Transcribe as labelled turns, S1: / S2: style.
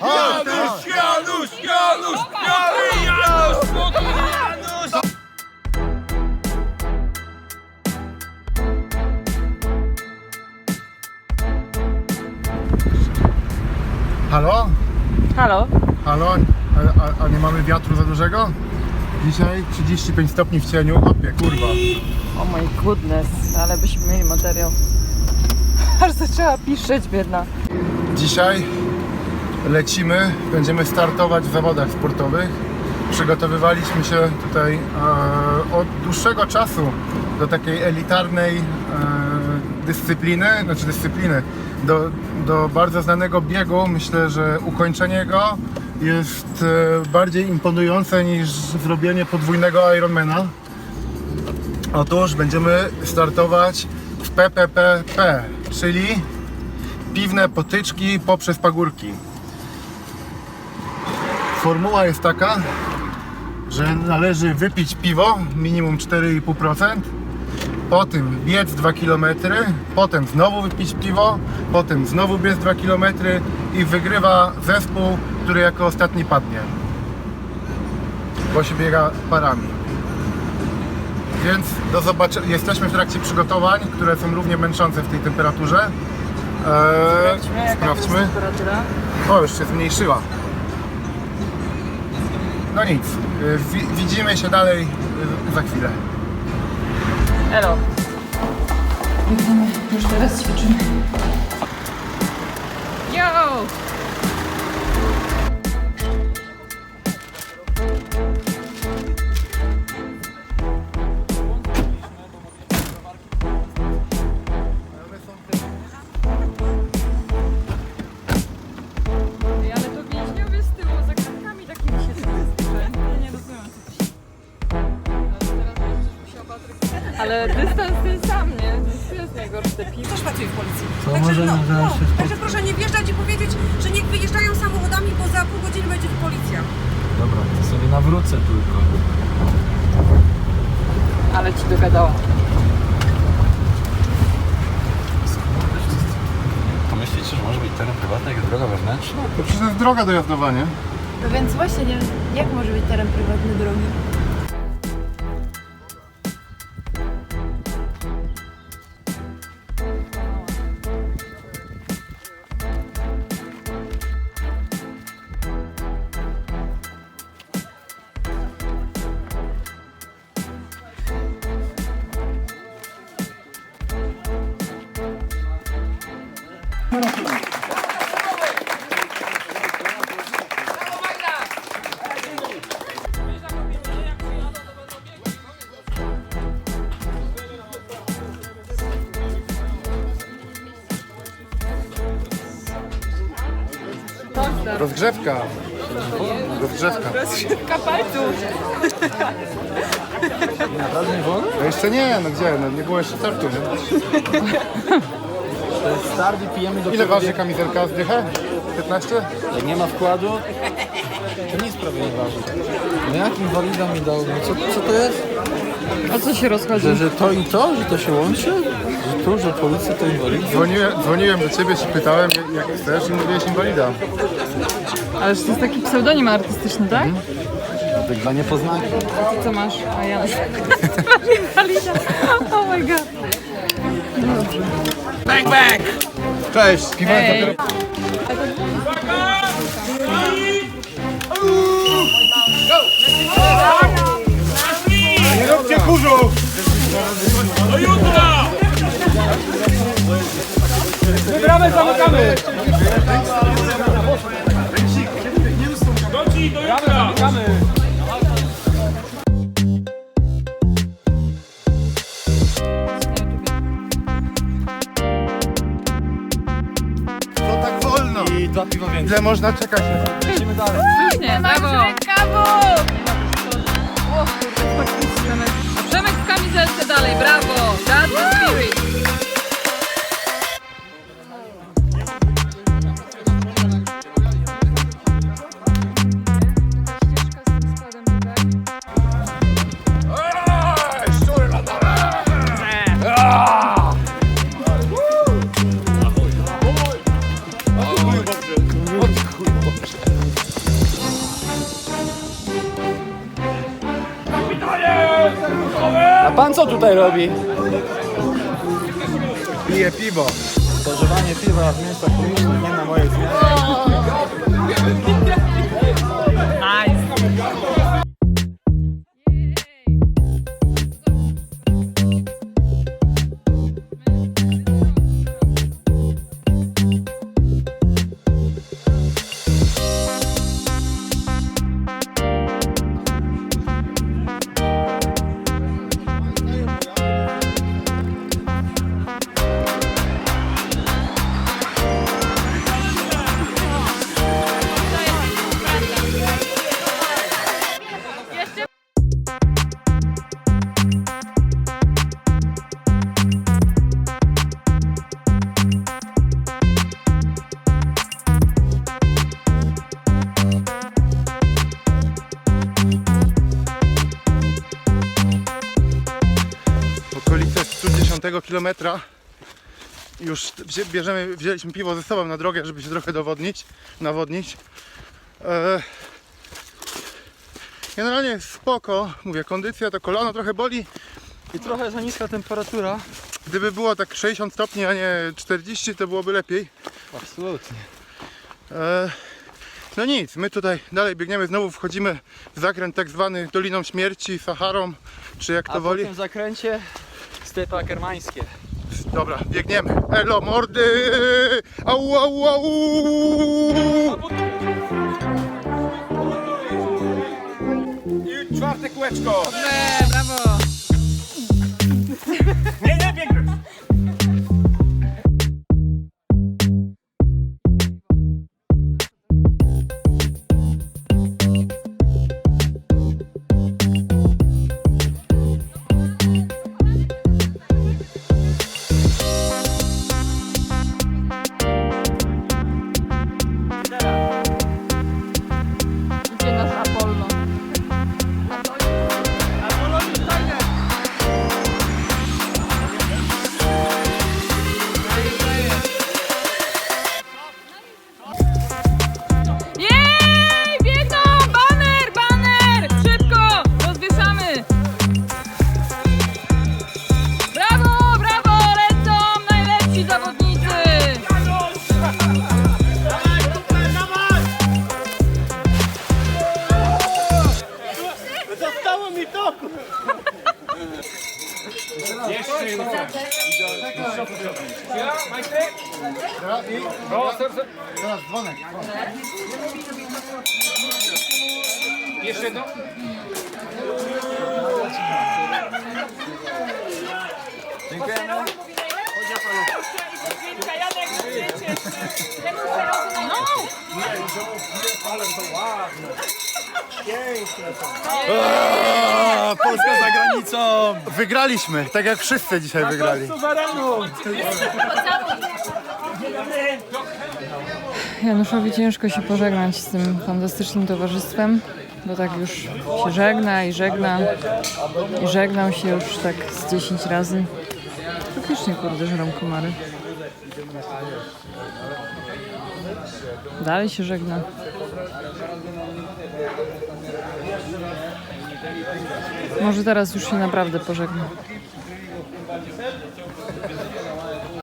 S1: Janusz, Janusz, Janusz, Janusz, Janusz, Janusz!
S2: Halo?
S3: Halo?
S2: Halo? A, a, a nie mamy wiatru za dużego? Dzisiaj 35 stopni w cieniu. Opie, kurwa.
S3: O mój goodness, ale byśmy mieli materiał. Aż zaczęła piszczeć, biedna.
S2: Dzisiaj lecimy, będziemy startować w zawodach sportowych. Przygotowywaliśmy się tutaj e, od dłuższego czasu do takiej elitarnej e, dyscypliny, znaczy dyscypliny, do, do bardzo znanego biegu. Myślę, że ukończenie go jest e, bardziej imponujące niż zrobienie podwójnego Ironmana. Otóż będziemy startować w PPPP, czyli piwne potyczki poprzez pagórki. Formuła jest taka, że należy wypić piwo minimum 4,5%, potem biec 2 km, potem znowu wypić piwo, potem znowu biec 2 km i wygrywa zespół, który jako ostatni padnie. Bo się biega parami. Więc do zobaczenia. Jesteśmy w trakcie przygotowań, które są równie męczące w tej temperaturze. Eee,
S3: Sprawdźmy, jaka
S2: sprawdźmy.
S3: jest temperatura.
S2: O, już się zmniejszyła. No nic, y, wi- widzimy się dalej y, za chwilę.
S3: Elo. Biegniemy, już teraz ćwiczymy. Yo! Ale dystans ten sam, nie? To jest najgorsze piwo.
S4: też pracuję w policji.
S5: To
S4: Także,
S5: może
S4: no, no, także proszę nie wjeżdżać i powiedzieć, że niech wyjeżdżają samochodami, bo za pół godziny będzie tu policja.
S5: Dobra, to sobie nawrócę tylko.
S3: Ale ci dogadała.
S5: To myślicie, że może być teren prywatny, jak droga wewnętrzna?
S2: To przecież jest droga dojazdowa, nie?
S6: No więc właśnie, nie, jak może być teren prywatny drogi?
S2: Rozgrzewka. Rozgrzewka.
S3: Szybka palców.
S5: Naprawdę nie wolno?
S2: No jeszcze nie, no gdzie? No nie było jeszcze startu, nie?
S5: To jest start i pijemy do
S2: Ile waży kamizelka z dychę? 15?
S5: Jak nie ma wkładu, to nic prawie nie waży. No jak inwalida mi dał? No co, co to jest?
S3: O co się rozchodzi?
S5: Że, że to i to? Że to się łączy? Że tu, że policja to inwalida?
S2: Dzwoniłem, dzwoniłem do ciebie, się pytałem jak chcesz i mówiłeś inwalida.
S3: Ale to jest taki pseudonim artystyczny, tak?
S5: Tak dla niepoznaki.
S3: A ty co masz? A ja masz inwalida. Oh my god.
S1: Bang, bang!
S2: Cześć! Piwo
S3: Ej.
S2: dopiero... Kurzu!
S1: Do jutra!
S2: Bramę zamykamy!
S1: Do ci, do jutra!
S2: To tak wolno!
S5: I dwa piwa więcej.
S2: Ile można czekać?
S5: Lecimy dalej.
S3: Nie, brawo. Faktycznie Przemek. W kamizelce dalej, brawo. That's the spirit.
S5: A pan co tutaj robi?
S2: Pije piwo.
S5: Spożywanie piwa w miejscach publicznych nie na mojej zmianie.
S2: Okolice 110 km. Już bierzemy, wzięliśmy piwo ze sobą na drogę, żeby się trochę dowodnić, nawodnić. E, Generalnie spoko, mówię, kondycja to kolano trochę boli.
S5: I trochę za niska temperatura.
S2: Gdyby było tak 60 stopni, a nie 40, to byłoby lepiej.
S5: Absolutnie.
S2: E, No nic, my tutaj dalej biegniemy, znowu wchodzimy w zakręt tak zwany Doliną Śmierci, Saharą, czy jak
S5: A
S2: to woli.
S5: tym zakręcie stepy akermańskie.
S2: Dobra, biegniemy. Elo, mordy! Au, au, au!
S1: I czwarte kółeczko.
S3: brawo!
S1: Nie, nie, biegnę. Jeszcze jeden.
S2: Teraz i
S1: O, ser, ser.
S2: teraz dzwonek.
S1: Jeszcze jedno.
S5: Dziękujemy. Eee, Polska za granicą!
S2: Wygraliśmy, tak jak wszyscy dzisiaj wygrali.
S3: Januszowi ciężko się pożegnać z tym fantastycznym towarzystwem, bo tak już się żegna i żegna i żegnał się już tak z 10 razy. Faktycznie kurde żrą komary. Dalej się żegna. Może teraz już się naprawdę pożegna.